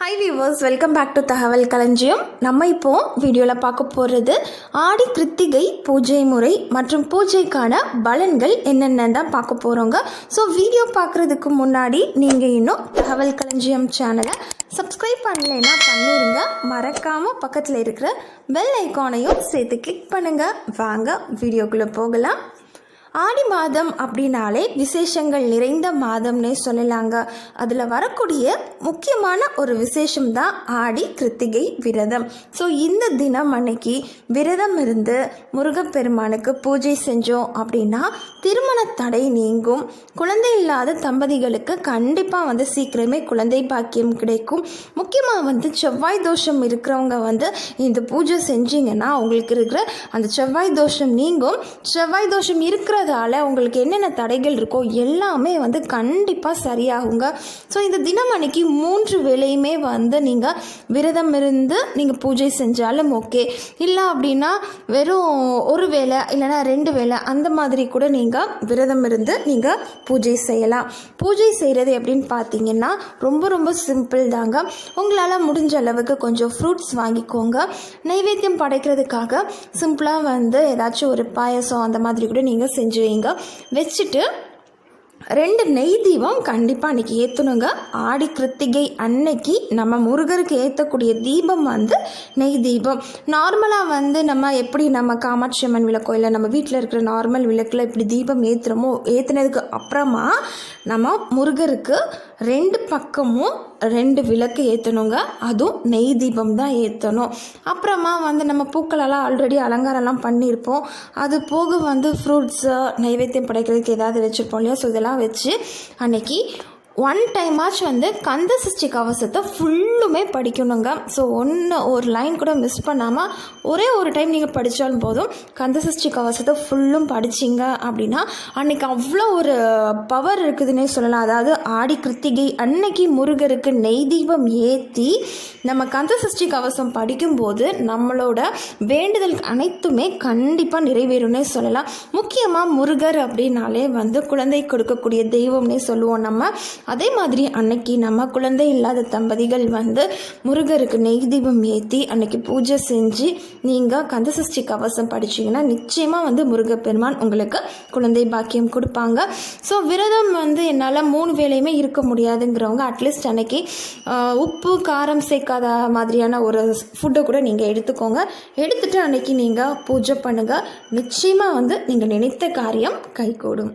Hi viewers welcome back to தகவல் களஞ்சியம் நம்ம இப்போ வீடியோவில் பார்க்க போகிறது ஆடி கிருத்திகை பூஜை முறை மற்றும் பூஜைக்கான பலன்கள் என்னென்ன தான் பார்க்க போகிறோங்க ஸோ வீடியோ பார்க்குறதுக்கு முன்னாடி நீங்கள் இன்னும் தகவல் களஞ்சியம் சேனலை சப்ஸ்கிரைப் பண்ணலைன்னா பண்ணிடுங்க மறக்காமல் பக்கத்தில் இருக்கிற பெல் ஐக்கானையும் சேர்த்து கிளிக் பண்ணுங்கள் வாங்க வீடியோக்குள்ளே போகலாம். ஆடி மாதம் அப்படின்னாலே விசேஷங்கள் நிறைந்த மாதம்னே சொல்லலாங்க. அதில் வரக்கூடிய முக்கியமான ஒரு விசேஷம் தான் ஆடி கிருத்திகை விரதம். ஸோ இந்த தினம் அன்னைக்கு விரதம் இருந்து முருகப்பெருமானுக்கு பூஜை செஞ்சோம் அப்படின்னா திருமண தடை நீங்கும். குழந்தை இல்லாத தம்பதிகளுக்கு கண்டிப்பாக வந்து சீக்கிரமே குழந்தை பாக்கியம் கிடைக்கும். முக்கியமாக வந்து செவ்வாய் தோஷம் இருக்கிறவங்க வந்து இந்த பூஜை செஞ்சீங்கன்னா அவங்களுக்கு இருக்கிற அந்த செவ்வாய் தோஷம் நீங்கும். செவ்வாய் தோஷம் இருக்கிற பண்ணுறதால உங்களுக்கு என்னென்ன தடைகள் இருக்கோ எல்லாமே வந்து கண்டிப்பாக சரியாகுங்க. ஸோ இந்த தினம் அன்னைக்கு மூன்று வேலையுமே வந்து நீங்கள் விரதம் இருந்து நீங்கள் பூஜை செஞ்சாலும் ஓகே இல்லை அப்படின்னா வெறும் ஒரு வேளை இல்லைன்னா ரெண்டு வேளை அந்த மாதிரி கூட நீங்கள் விரதம் இருந்து நீங்கள் பூஜை செய்யலாம். பூஜை செய்கிறது எப்படின்னு பார்த்தீங்கன்னா ரொம்ப ரொம்ப சிம்பிள் தாங்க. உங்களால் முடிஞ்ச அளவுக்கு கொஞ்சம் ஃப்ரூட்ஸ் வாங்கிக்கோங்க. நைவேத்தியம் படைக்கிறதுக்காக சிம்பிளாக வந்து ஏதாச்சும் ஒரு பாயசம் அந்த மாதிரி கூட நீங்கள் செஞ்சு வைங்க வச்சுட்டு ரெண்டு நெய் தீபம் கண்டிப்பாக அன்றைக்கி ஏற்றணுங்க ஆடி கிருத்திகை அன்னைக்கு நம்ம முருகருக்கு ஏற்றக்கூடிய தீபம் வந்து நெய் தீபம். நார்மலாக வந்து நம்ம எப்படி நம்ம காமாட்சி அம்மன் விளக்கோ இல்லை நம்ம வீட்டில் இருக்கிற நார்மல் விளக்கில் இப்படி தீபம் ஏற்றுறோமோ ஏற்றுனதுக்கு அப்புறமா நம்ம முருகருக்கு ரெண்டு பக்கமும் ரெண்டு விளக்கு ஏற்றணுங்க அதுவும் நெய் தீபம் தான் ஏற்றணும் அப்புறமா வந்து நம்ம பூக்களெல்லாம் ஆல்ரெடி அலங்காரம்லாம் பண்ணியிருப்போம். அது போக வந்து ஃப்ரூட்ஸு நைவேத்தியம் படைக்கிறதுக்கு ஏதாவது வச்சுருப்போம் இல்லையா? ஸோ இதெல்லாம் வச்சு அன்னைக்கு ஒன் டைமாச்சும் வந்து கந்த சஷ்டி கவசத்தை ஃபுல்லுமே படிக்கணுங்க. ஸோ ஒன்று ஒரு லைன் கூட மிஸ் பண்ணாமல் ஒரே ஒரு டைம் நீங்கள் படித்தாலும் போதும். கந்த சஷ்டி கவசத்தை ஃபுல்லும் படிச்சிங்க அப்படின்னா அன்னைக்கு அவ்வளோ ஒரு பவர் இருக்குதுன்னே சொல்லலாம். அதாவது ஆடி கிருத்திகை அன்னைக்கு முருகருக்கு நெய் தீபம் ஏற்றி நம்ம கந்த சஷ்டி கவசம் படிக்கும்போது நம்மளோட வேண்டுதல் அனைத்துமே கண்டிப்பாக நிறைவேறும்னே சொல்லலாம். முக்கியமாக முருகர் அப்படின்னாலே வந்து குழந்தை கொடுக்கக்கூடிய தெய்வம்னே சொல்லுவோம் நம்ம. அதே மாதிரி அன்னைக்கு நம்ம குழந்தை இல்லாத தம்பதிகள் வந்து முருகருக்கு நெய் தீபம் ஏற்றி அன்னைக்கு பூஜை செஞ்சு நீங்கள் கந்தசஷ்டி கவசம் படிச்சீங்கன்னா நிச்சயமாக வந்து முருகப்பெருமான் உங்களுக்கு குழந்தை பாக்கியம் கொடுப்பாங்க. ஸோ விரதம் வந்து என்னால் மூணு வேலையுமே இருக்க முடியாதுங்கிறவங்க அட்லீஸ்ட் அன்னைக்கு உப்பு காரம் சேர்க்காத மாதிரியான ஒரு ஃபுட்டை கூட நீங்கள் எடுத்துக்கோங்க. எடுத்துட்டு அன்னைக்கு நீங்கள் பூஜை பண்ணுங்கள் நிச்சயமாக வந்து நீங்கள் நினைத்த காரியம் கைகூடும்.